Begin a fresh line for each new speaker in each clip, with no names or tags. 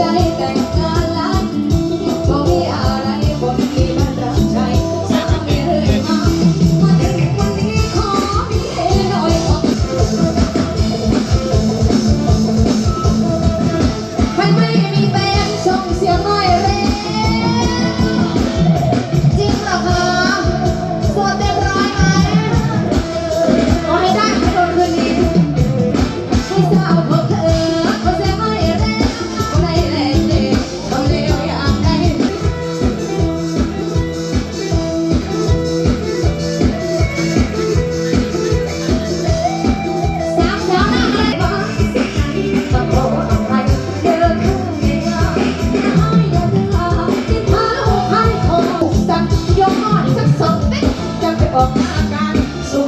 บ่ต้องเกรงใจแต่ง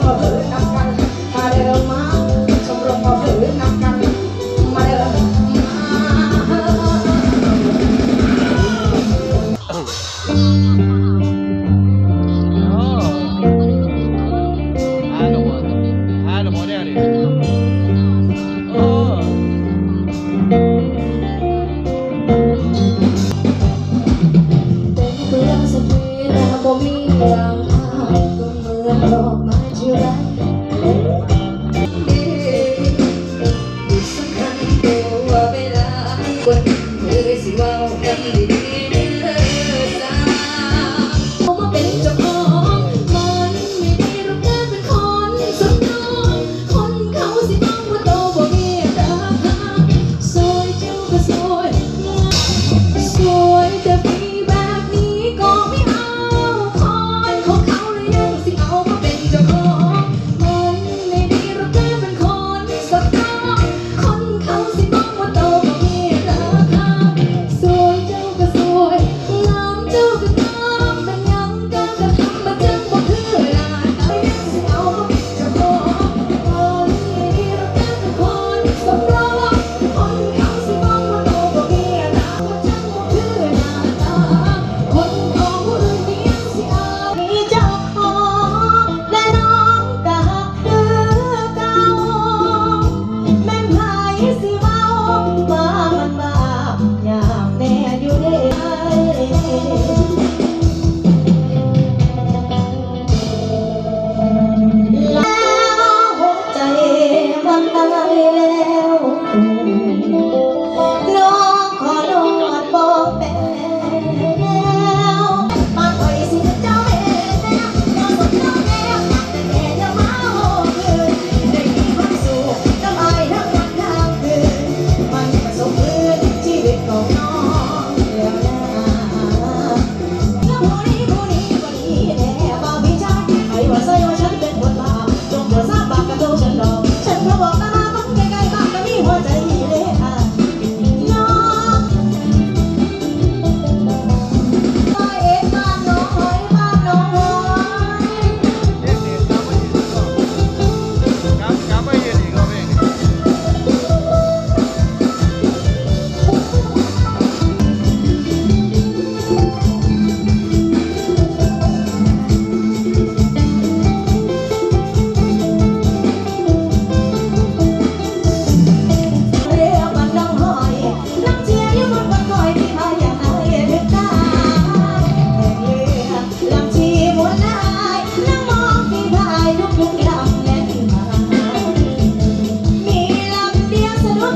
สู้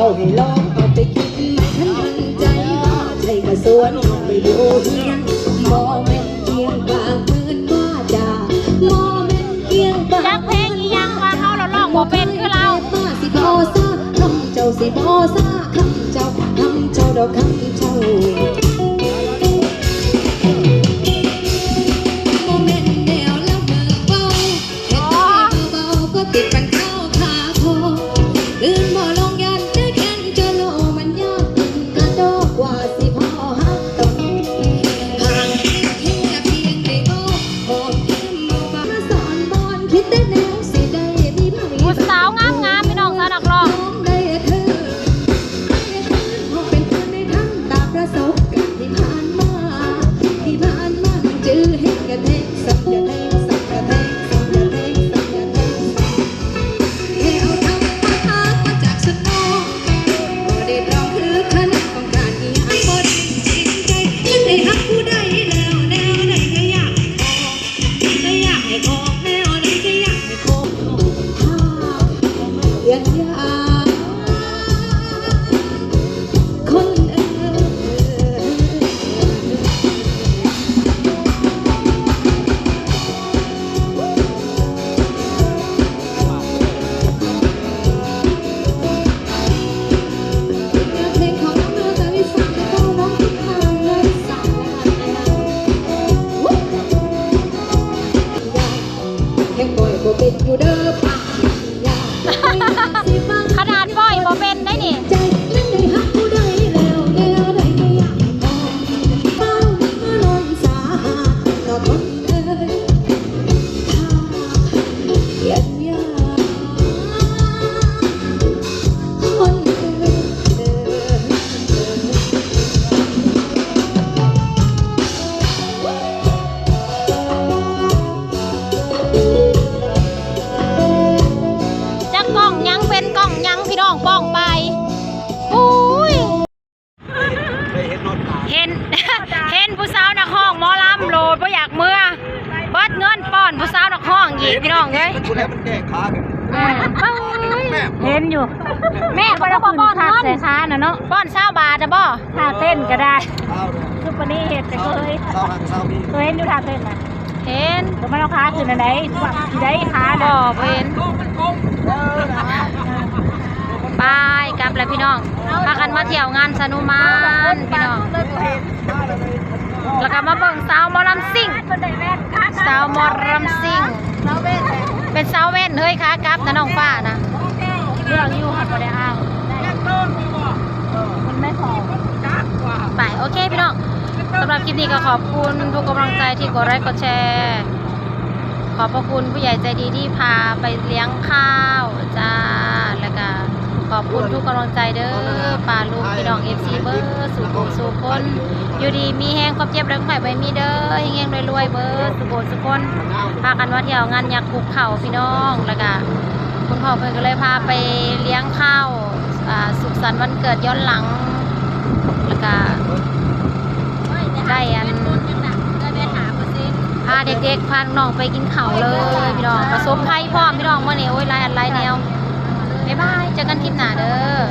บอกให้ลองเอาไปคิดฉันทัน
ใจว่าใช่กระสวนไป
ดูเฮียง
ม
อ
เม่นเกียงบางมืนว่าจ่ามอเม่นเกียงบาง
จักเพลงอีหยังว่าเฮาเราลองบ่เป็นคือเรา
ป้าสิบอซ่าคำเจ้าสิบอซ่าคำเจ้าคำเจ้าดอกคำเจ้า
นอยู่ แม่ก็ต้อ
ง
ป้อนเงินใส่ค้า
น่ะเนาะป้อนเช้าบาทจะบ่ท่าเต้นก็ได้
เท้าเลย
คือปนี้เห็นแต่เคย
เท้าหักเท้ามี
เคยเห็นอยู่ท่าเต้นน่ะเห็นก็ไม่เอาค้าคืนอันไหนว่าสิได้ค้าบ่เห็นบายกลับแล้วพี่น้องพากันมาเที่ยวงานสนุมานพี่น้องแล้วก็มาเบิ่งสาวหมอลำซิ่งสาวหมอลำซิ่งเป็นสาวเว้นเฮ้ยค้ากลับนะน้องฟ้านะ เรื่องอยู่ค่ะบ่ได้อ้างมันไม่พอไปโอเคพี่น้องสำหรับคลิปนี้ก็ขอบคุณทุกกำลังใจที่กดไลค์กดแชร์ ขอบพระคุณผู้ใหญ่ใจดีที่พาไปเลี้ยงข้าวจ้าแล้วก็ขอบคุณทุกกำลังใจเด้อป่าลูกพี่น้องเอฟซีเบอร์สู่โกสู่คนอยู่ดีมีแห้งความเจ็บรื่องใหม่ใบมีเด้อเฮงๆรวยๆเบอร์สุโขสุคนพากันว่าเที่ยวงานอยักษ์คุกเข่าพี่น้องแล้วก็ คุณพ่อเพิ่นก็เลยพาไปเลี้ยงข้าวสุขสันต์วันเกิดย้อนหลัง แล้วก็ได้อันพาเด็กๆพาน้องไปกินข้าวเลยพี่น้องประสบภัยพ่อพี่น้องเมื่อนี้โอ้ยลายอันหลายแนวบ๊ายบายเจอกันคลิปหน้าเด้อ